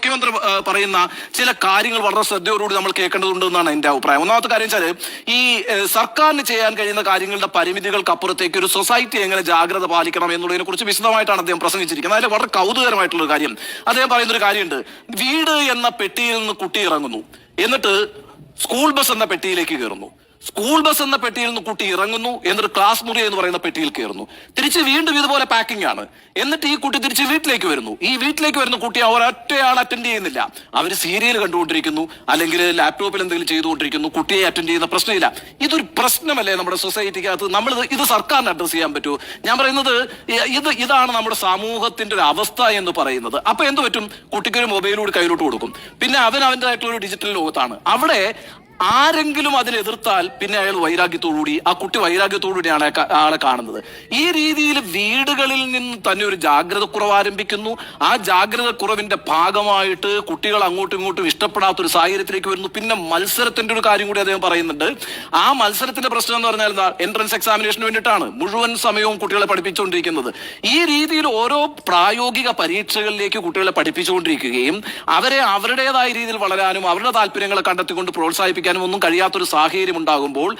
മുഖ്യമന്ത്രി പറയുന്ന ചില കാര്യങ്ങൾ വളരെ ശ്രദ്ധയോടുകൂടി നമ്മൾ കേൾക്കേണ്ടതുണ്ട് എന്നാണ് എന്റെ അഭിപ്രായം. ഒന്നാമത്തെ കാര്യം വെച്ചാൽ ഈ സർക്കാരിന് ചെയ്യാൻ കഴിയുന്ന കാര്യങ്ങളുടെ പരിമിതികൾക്കപ്പുറത്തേക്ക് ഒരു സൊസൈറ്റി എങ്ങനെ ജാഗ്രത പാലിക്കണം എന്നുള്ളതിനെ കുറിച്ച് വിശദമായിട്ടാണ് അദ്ദേഹം പ്രസംഗിച്ചിരിക്കുന്നത്. അതിൽ വളരെ കൗതുകരമായിട്ടുള്ള കാര്യം. അദ്ദേഹം പറയുന്ന ഒരു കാര്യമുണ്ട്. വീട് എന്ന പെട്ടിയിൽ നിന്ന് കുട്ടി ഇറങ്ങുന്നു. എന്നിട്ട് സ്കൂൾ ബസ് എന്ന പെട്ടിയിലേക്ക് കയറുന്നു. സ്കൂൾ ബസ് എന്ന പെട്ടിയിൽ നിന്ന് കുട്ടി ഇറങ്ങുന്നു എന്നിട്ട് ക്ലാസ് മുറി എന്ന് പറയുന്ന പെട്ടിയിൽ കയറുന്നു. തിരിച്ച് വീണ്ടും ഇതുപോലെ പാക്കിംഗ് ആണ്. എന്നിട്ട് ഈ കുട്ടി തിരിച്ച് വീട്ടിലേക്ക് വരുന്നു. ഈ വീട്ടിലേക്ക് വരുന്ന കുട്ടി അവർ ഒറ്റയാൾ അറ്റൻഡ് ചെയ്യുന്നില്ല. അവർ സീരിയൽ കണ്ടുകൊണ്ടിരിക്കുന്നു അല്ലെങ്കിൽ ലാപ്ടോപ്പിൽ എന്തെങ്കിലും ചെയ്തുകൊണ്ടിരിക്കുന്നു കുട്ടിയെ അറ്റൻഡ് ചെയ്യുന്ന പ്രശ്നമില്ല. ഇതൊരു പ്രശ്നമല്ലേ നമ്മുടെ സൊസൈറ്റിക്കകത്ത് നമ്മൾ ഇത് സർക്കാരിന് അഡ്രസ് ചെയ്യാൻ പറ്റുമോ? ഞാൻ പറയുന്നത് ഇത് ഇതാണ് നമ്മുടെ സമൂഹത്തിന്റെ ഒരു അവസ്ഥ എന്ന് പറയുന്നത്. അപ്പൊ എന്ത് പറ്റും? കുട്ടിക്ക് ഒരു മൊബൈലൂടെ കയ്യിലോട്ട് കൊടുക്കും. പിന്നെ അവൻ അവന്റെതായിട്ടുള്ള ഒരു ഡിജിറ്റൽ ലോകത്താണ്. അവിടെ ആരെങ്കിലും അതിനെ എതിർത്താൽ പിന്നെ അയാൾ വൈരാഗ്യത്തോടുകൂടി ആ കുട്ടി വൈരാഗ്യത്തോടുകൂടിയാണ് ആളെ കാണുന്നത്. ഈ രീതിയിൽ വീടുകളിൽ നിന്ന് തന്നെ ഒരു ജാഗ്രത കുറവ് ആരംഭിക്കുന്നു. ആ ജാഗ്രത കുറവിന്റെ ഭാഗമായിട്ട് കുട്ടികൾ അങ്ങോട്ടും ഇങ്ങോട്ടും ഇഷ്ടപ്പെടാത്ത ഒരു സാഹചര്യത്തിലേക്ക് വരുന്നു. പിന്നെ മത്സരത്തിന്റെ ഒരു കാര്യം കൂടി അദ്ദേഹം പറയുന്നുണ്ട്. ആ മത്സരത്തിന്റെ പ്രശ്നം എന്ന് പറഞ്ഞാൽ എന്താ? എൻട്രൻസ് എക്സാമിനേഷന് വേണ്ടിയിട്ടാണ് മുഴുവൻ സമയവും കുട്ടികളെ പഠിപ്പിച്ചുകൊണ്ടിരിക്കുന്നത്. ഈ രീതിയിൽ ഓരോ പ്രായോഗിക പരീക്ഷകളിലേക്ക് കുട്ടികളെ പഠിപ്പിച്ചുകൊണ്ടിരിക്കുകയും അവരെ അവരുടേതായ രീതിയിൽ വളരാനും അവരുടെ താല്പര്യങ്ങളെ കണ്ടെത്തിക്കൊണ്ട് പ്രോത്സാഹിപ്പിക്കാനും ഒന്നും കഴിയാത്തൊരു സാഹചര്യം ഉണ്ടാകുമ്പോൾ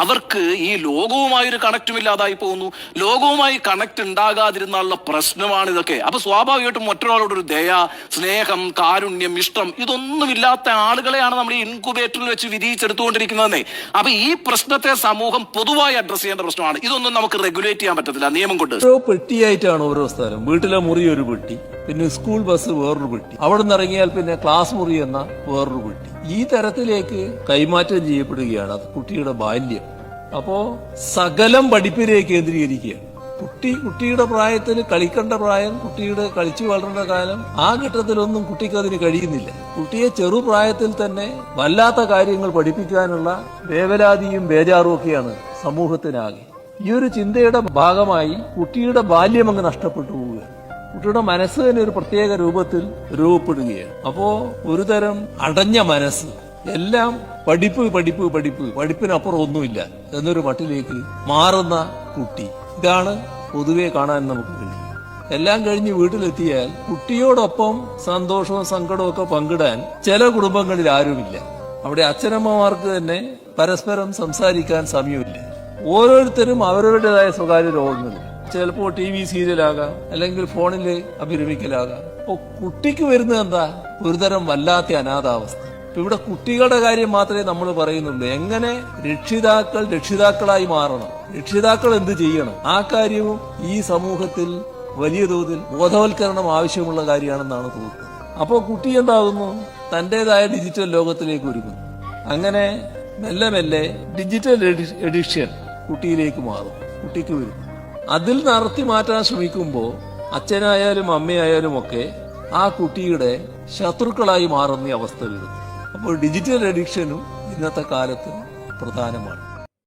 അവർക്ക് ഈ ലോകവുമായി ഒരു കണക്റ്റും ഇല്ലാതായി പോകുന്നു. ലോകവുമായി കണക്ട് ഉണ്ടാകാതിരുന്നുള്ള പ്രശ്നമാണ് ഇതൊക്കെ. അപ്പൊ സ്വാഭാവികമായിട്ടും മറ്റൊരാളോടൊരു ദയ സ്നേഹം കാരുണ്യം ഇഷ്ടം ഇതൊന്നുമില്ലാത്ത ആളുകളെയാണ് നമ്മൾ ഈ ഇൻകുബേറ്ററിൽ വെച്ച് വിധിച്ചെടുത്തുകൊണ്ടിരിക്കുന്നതെന്നേ അപ്പൊ ഈ പ്രശ്നത്തെ സമൂഹം പൊതുവായി അഡ്രസ് ചെയ്യേണ്ട പ്രശ്നമാണ്. ഇതൊന്നും നമുക്ക് റെഗുലേറ്റ് ചെയ്യാൻ പറ്റത്തില്ല. നിയമം കൊണ്ട്. പെട്ടിയായിട്ടാണ് ഓരോ സ്ഥലം. വീട്ടിലെ മുറി ഒരു പെട്ടി. പിന്നെ സ്കൂൾ ബസ് വേറൊരു പെട്ടി അവിടെ നിന്ന് ഇറങ്ങിയാൽ പിന്നെ ക്ലാസ് മുറി എന്ന വേറൊരു പെട്ടി ഈ തരത്തിലേക്ക് കൈമാറ്റം ചെയ്യപ്പെടുകയാണ് അത് കുട്ടിയുടെ ബാല്യം. അപ്പോ സകലം പഠിപ്പിലേക്ക് കേന്ദ്രീകരിക്കുകയാണ്. കുട്ടി കുട്ടിയുടെ പ്രായത്തിന് കളിക്കേണ്ട പ്രായം കുട്ടിയുടെ കളിച്ചു വളരേണ്ട കാലം ആ ഘട്ടത്തിലൊന്നും കുട്ടിക്ക് അതിന് കഴിയുന്നില്ല. കുട്ടിയെ ചെറുപ്രായത്തിൽ തന്നെ വല്ലാത്ത കാര്യങ്ങൾ പഠിപ്പിക്കാനുള്ള വേവലാതിയും ബേജാറും ഒക്കെയാണ് സമൂഹത്തിനാകെ. ഈ ഒരു ചിന്തയുടെ ഭാഗമായി കുട്ടിയുടെ ബാല്യം അങ്ങ് നഷ്ടപ്പെട്ടു പോവുകയാണ്. കുട്ടിയുടെ മനസ്സ് തന്നെ ഒരു പ്രത്യേക രൂപത്തിൽ രൂപപ്പെടുകയാണ്. അപ്പോ ഒരു തരം അടഞ്ഞ മനസ്സ്. എല്ലാം പഠിപ്പ് പഠിപ്പ് പഠിപ്പ്. പഠിപ്പിനപ്പുറം ഒന്നുമില്ല എന്നൊരു മട്ടിലേക്ക് മാറുന്ന കുട്ടി. ഇതാണ് പൊതുവെ കാണാൻ നമുക്ക് കഴിയും എല്ലാം കഴിഞ്ഞ് വീട്ടിലെത്തിയാൽ കുട്ടിയോടൊപ്പം സന്തോഷവും സങ്കടവും ഒക്കെ പങ്കിടാൻ ചില കുടുംബങ്ങളിൽ ആരുമില്ല. അവിടെ അച്ഛനമ്മമാർക്ക് തന്നെ പരസ്പരം സംസാരിക്കാൻ സമയമില്ല. ഓരോരുത്തരും അവരവരുടേതായ സ്വകാര്യ രോഗങ്ങൾ ചിലപ്പോൾ ടി വി സീരിയലാകാം അല്ലെങ്കിൽ ഫോണിൽ അഭിരമിക്കലാകാം. അപ്പൊ കുട്ടിക്ക് വരുന്നത് എന്താ? ഒരുതരം വല്ലാത്ത അനാഥാവസ്ഥ. ഇപ്പൊ ഇവിടെ കുട്ടികളുടെ കാര്യം മാത്രമേ നമ്മൾ പറയുന്നുള്ളൂ. എങ്ങനെ രക്ഷിതാക്കൾ രക്ഷിതാക്കളായി മാറണം? രക്ഷിതാക്കൾ എന്ത് ചെയ്യണം? ആ കാര്യവും ഈ സമൂഹത്തിൽ വലിയ തോതിൽ ബോധവൽക്കരണം ആവശ്യമുള്ള കാര്യമാണെന്നാണ് തോന്നുന്നത്. അപ്പോൾ കുട്ടി എന്താകുന്നു? തന്റേതായ ഡിജിറ്റൽ ലോകത്തിലേക്ക് ഒരുങ്ങുന്നു. അങ്ങനെ മെല്ലെ മെല്ലെ ഡിജിറ്റൽ എഡിക്ഷൻ കുട്ടിയിലേക്ക് മാറും. കുട്ടിക്ക് വരും. അതിൽ നടത്തി മാറ്റാൻ ശ്രമിക്കുമ്പോൾ അച്ഛനായാലും അമ്മയായാലും ഒക്കെ ആ കുട്ടിയുടെ ശത്രുക്കളായി മാറുന്ന അവസ്ഥ വരുന്നു. അപ്പോൾ ഡിജിറ്റൽ അഡിക്ഷനും ഇന്നത്തെ കാലത്ത് പ്രധാനമാണ്.